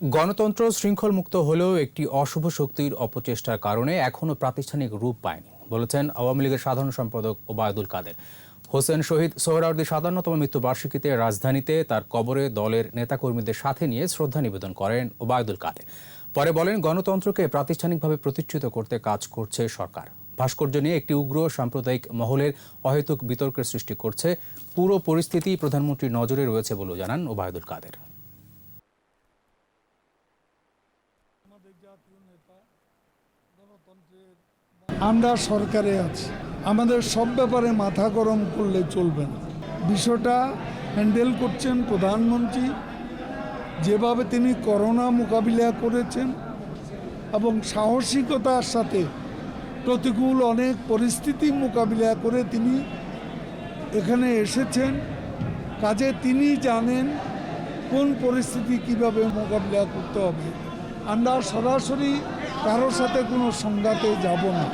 গণতন্ত্র শৃঙ্খল মুক্ত হলেও একটি অশুভ শক্তির অপচেষ্টার কারণে এখনও প্রাতিষ্ঠানিক রূপ পায়নি, বলেছেন আওয়ামী লীগের সাধারণ সম্পাদক ওবায়দুল কাদের। হোসেন শহীদ সোহরাওয়ার্দীর সাতান্নতম মৃত্যুবার্ষিকীতে রাজধানীতে তার কবরে দলের নেতাকর্মীদের সাথে নিয়ে শ্রদ্ধা নিবেদন করেন ওবায়দুল কাদের। পরে বলেন, গণতন্ত্রকে প্রাতিষ্ঠানিকভাবে প্রতিষ্ঠিত করতে কাজ করছে সরকার। ভাস্কর্য নিয়ে একটি উগ্র সাম্প্রদায়িক মহলের অহেতুক বিতর্কের সৃষ্টি করছে। পুরো পরিস্থিতি প্রধানমন্ত্রীর নজরে রয়েছে বলেও জানান ওবায়দুল কাদের। আমরা সরকারে আছি। আমাদের সব ব্যাপারে মাথা গরম করলে চলবে না। বিষয়টা হ্যান্ডেল করছেন প্রধানমন্ত্রী। যেভাবে তিনি করোনা মোকাবিলা করেছেন এবং সাহসিকতার সাথে প্রতিকূল অনেক পরিস্থিতি মোকাবিলা করে তিনি এখানে এসেছেন। কাজে তিনি জানেন কোন পরিস্থিতি কীভাবে মোকাবিলা করতে হবে। আমরা সরাসরি কারোর সাথে কোনো সংঘাতে যাব না।